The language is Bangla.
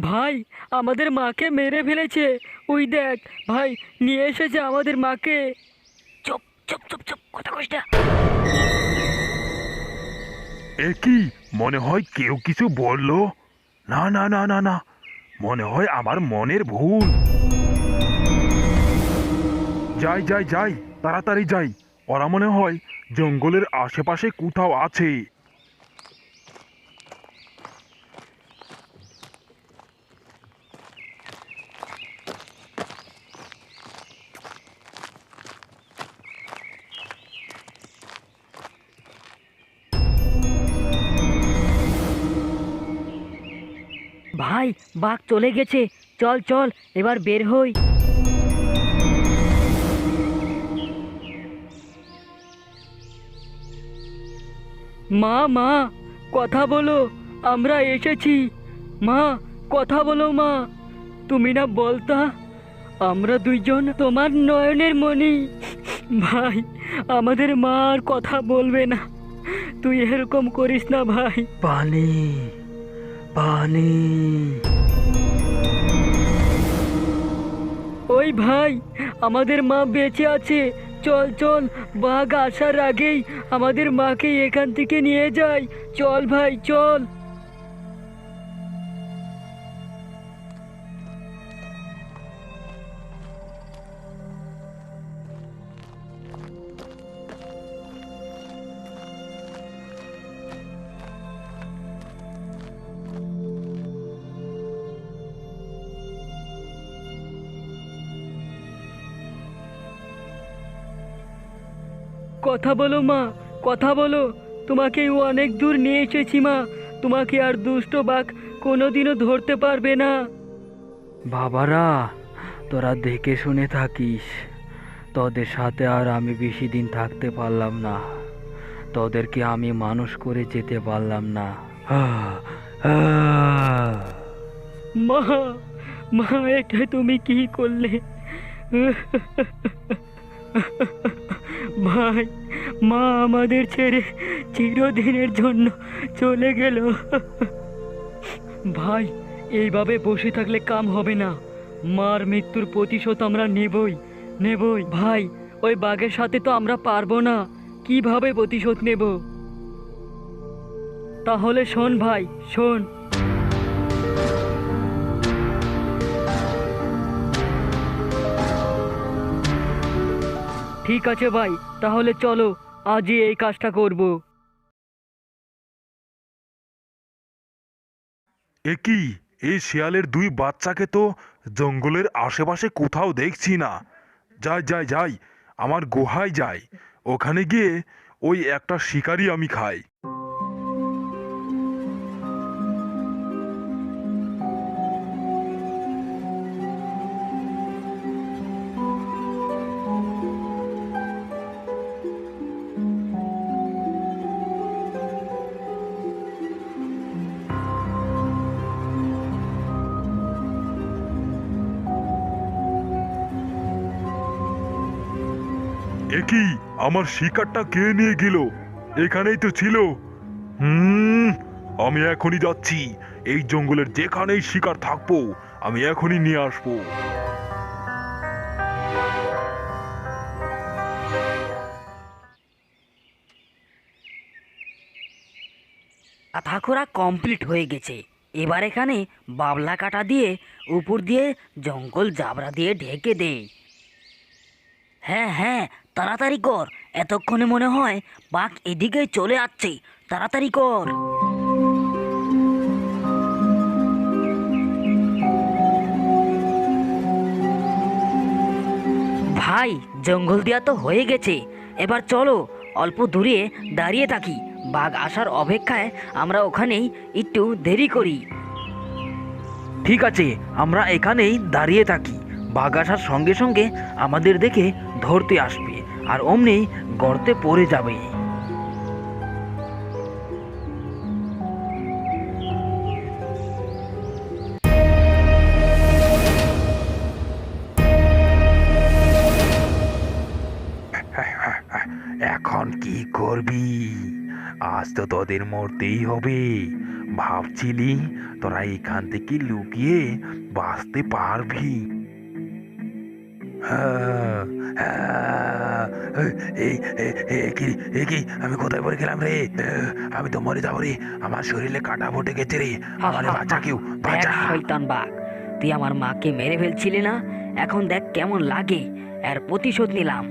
ভাই, আমাদের মাকে মেরে ফেলেছে। ওই দেখ, ভাই, নিয়ে এসেছে আমাদের মাকে। চুপ চুপ চুপ চুপ, কথা না। এ কি? মনে হয় কেউ কিছু বলল? না না না না না। মনে হয় আমার মনের ভুল। যাই যাই যাই, তাড়াতাড়ি যাই। ওরা মনে হয় জঙ্গলের আশেপাশে কোথাও আছে। ভাই, বাঘ চলে গেছে। চল চল, এবার বের হই। মা মা, কথা বলো, আমরা এসেছি। মা, কথা বলো, মা। তুমি না বলতা, আমরা দুইজন তোমার নয়নের মণি। ভাই, আমাদের মা আর কথা বলবে না। তুই এরকম করিস না, ভাই। পানি পানি। ওই ভাই, আমাদের মা বেঁচে আছে। চল চল, বাঘ আসার আগেই আমাদের মাকে এখান থেকে নিয়ে যাই। চল ভাই, চল। কথা বলো মা কথা বলো। তোমাকে অনেক দূর নিয়ে এসেছি মা। তোমাকে আর দুষ্ট বাঘ কোনোদিনও ধরতে পারবে না। বাবারা তোরা দেখে শুনে থাকিস। তোদের সাথে আর আমি বেশি দিন থাকতে পারলাম না। তোদেরকে আমি মানুষ করে যেতে পারলাম না। মা মা এটা তুমি কি করলে? ভাই, মা আমাদের ছেড়ে চিরদিনের জন্য চলে গেল। ভাই, এইভাবে বসে থাকলে কাম হবে না। মার মৃত্যুর প্রতিশোধ আমরা নেবই নেবই। ভাই, ওই বাঘের সাথে তো আমরা পারব না। কীভাবে প্রতিশোধ নেব? তাহলে শোন ভাই, শোন। ঠিক আছে ভাই, তাহলে চলো, আজই এই কাজটা করব। একি এই শিয়ালের দুই বাচ্চাকে তো জঙ্গলের আশেপাশে কোথাও দেখছি না। যাই যাই যাই, আমার গুহায় যাই। ওখানে গিয়ে ওই একটা শিকারই আমি খাই। এ কি? আমার শিকারটা কে নিয়ে গেল? এখানেই তো ছিল। হুম, আমি এখনই যাচ্ছি। এই জঙ্গলের যেখানেই শিকার থাকব, আমি এখনই নিয়ে আসব। আথাখোরা কমপ্লিট হয়ে গেছে। এবার এখানে বাবলা কাটা দিয়ে উপর দিয়ে জঙ্গল জাবরা দিয়ে ঢেকে দে হ্যাঁ হ্যাঁ তাড়াতাড়ি কর। এতক্ষণে মনে হয় বাঘ এদিকে চলে আসছে। তাড়াতাড়ি কর। ভাই, জঙ্গল দিয়া তো হয়ে গেছে। এবার চলো, অল্প দূরে দাঁড়িয়ে থাকি। বাঘ আসার অপেক্ষায় আমরা ওখানেই একটু দেরি করি। ঠিক আছে, আমরা এখানেই দাঁড়িয়ে থাকি। বাঘ আসার সঙ্গে সঙ্গে আমাদের দেখে ধরতে আসবে, আর অমনি গর্তে পড়ে যাবে। এখন কি করবি? আজ তো তোদের মরতেই হবে। ভাবছিলি তোরা এখান থেকে লুকিয়ে বাঁচতে পারবি। এই কি আমি কোথায় পড়ে গেলাম রে? আমি তো মরে যাব রে। আমার শরীরে কাটা ফুটে গেছে রে। আমার বাচ্চা কেউ শয়তান বাঘ তুই আমার মাকে মেরে ফেলছিলি না? এখন দেখ কেমন লাগে। এর প্রতিশোধ নিলাম।